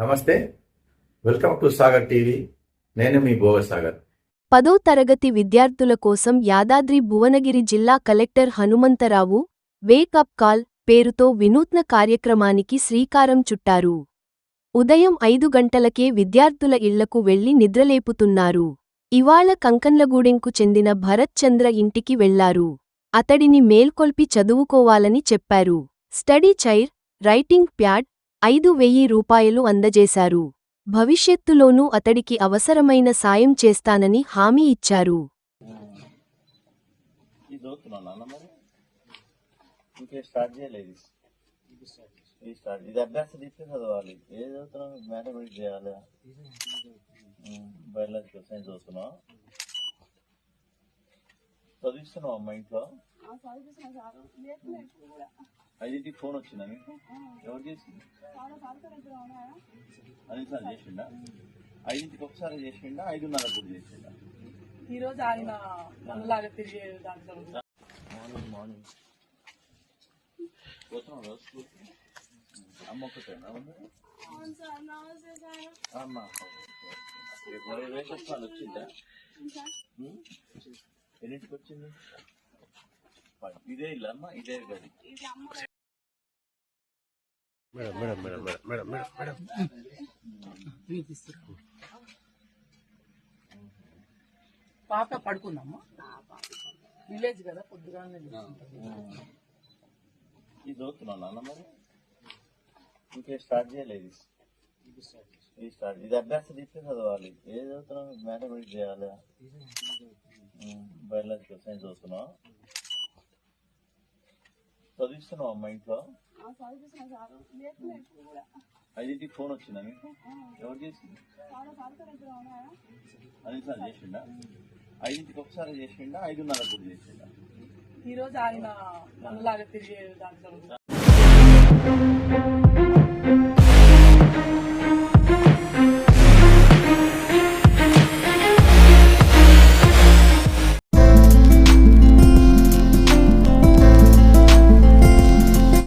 నమస్తే. Welcome to Sagar TV. నేను మీ సాగర్. పదో తరగతి విద్యార్థుల కోసం యాదాద్రి భువనగిరి జిల్లా కలెక్టర్ హనుమంతరావు వేకప్ కాల్ పేరుతో వినూత్న కార్యక్రమానికి శ్రీకారం చుట్టారు. ఉదయం ఐదు గంటలకే విద్యార్థుల ఇళ్ళకు వెళ్ళి నిద్రలేపుతున్నారు. ఇవాళ కంకన్లగూడెంకు చెందిన భరత్ చంద్ర ఇంటికి వెళ్ళారు. అతడిని మేల్కొల్పి చదువుకోవాలని చెప్పారు. స్టడీ చైర్ రైటింగ్ ప్యాడ్ ఐదు వెయ్యి రూపాయలు అందజేశారు. భవిష్యత్తులోనూ అతడికి అవసరమైన సాయం చేస్తానని హామీ ఇచ్చారు. ఇది అభ్యాసం తీస్తే చదవాలి. చదువుతున్నావు? మ్యాథమెటిక్స్ చేయాలి? బయాలజికల్ సైన్స్ చదువుతున్నావు? చదివిస్తున్నావు అమ్మ ఇంట్లో? ఐదింటికి ఫోన్ వచ్చిందా మీకు ఎవరు చేసింది? అన్నిసార్లు చేసిండా? ఐదింటికి ఒకసారి చేసిండా? ఐదున్నర కూడా చేసిండా? ఈ రోజు ఆయన మనలాగా తిరిగే మార్నింగ్ మార్నింగ్ పోతున్నావు రోజు స్కూల్కి? అమ్మ ఒకటేనా ఉంది? అమ్మ. వాళ్ళు వచ్చిందా? ఎన్నింటికి వచ్చింది ఇదే ఇల్లు అమ్మ ఇదే గది. పాప పడుకుందమ్మా. విలేజ్ కదా పొద్దుగానే. ఇది చదువుతున్నావు నాన్న మరి. ఇంకే స్టార్ట్ చేయలేదు. ఇది అభ్యాసం తీస్తే చదవాలి. ఏది చదువుతున్నావు? మ్యాథమెటిక్స్ చేయాలి? బయాలజికల్ సైన్స్ చదువుతున్నావు? చదివిస్తున్నావు అమ్మ ఇంట్లో? ఐదింటికి ఫోన్ వచ్చిందా మీకు ఎవరు చేసింది? అన్నిసార్లు చేసిండా? ఐదింటికి ఒకసారి చేసిండా? ఐదున్నర కూడా చేసిండా? ఈ రోజు ఆయన మనలాగా తిరిగే దాంట్లో